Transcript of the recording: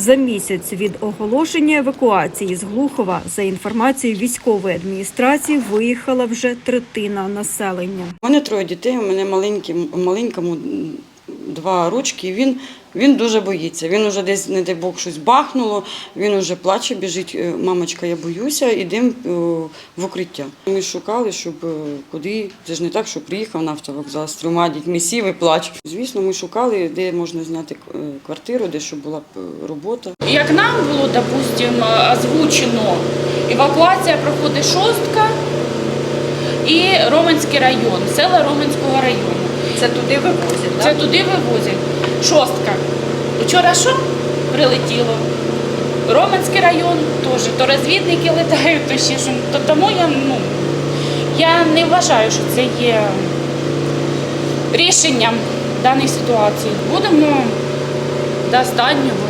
За місяць від оголошення евакуації з Глухова, за інформацією військової адміністрації, виїхала вже третина населення. У мене троє дітей, у мене маленькі маленькому два ручки. і Він, він дуже боїться. Він уже десь, не дай Бог, щось бахнуло, він уже плаче, біжить, «Е, мамочка, я боюся, ідемо е, в укриття. Ми шукали, щоб е, куди. Це ж не так, що приїхав на автовокзал з трьома дітьми, сів і плаче. Звісно, ми шукали, де можна зняти квартиру, де щоб була б робота. Як нам було, допустим, озвучено, евакуація проходить шостка і Роменський район, села Роменського району. Це туди вивозять. Це туди вивозять. Шостка. Вчора що прилетіло? Роменський район теж. То розвідники летають, то ще що. То тому я, ну, я не вважаю, що це є рішенням даної ситуації. Будемо до останнього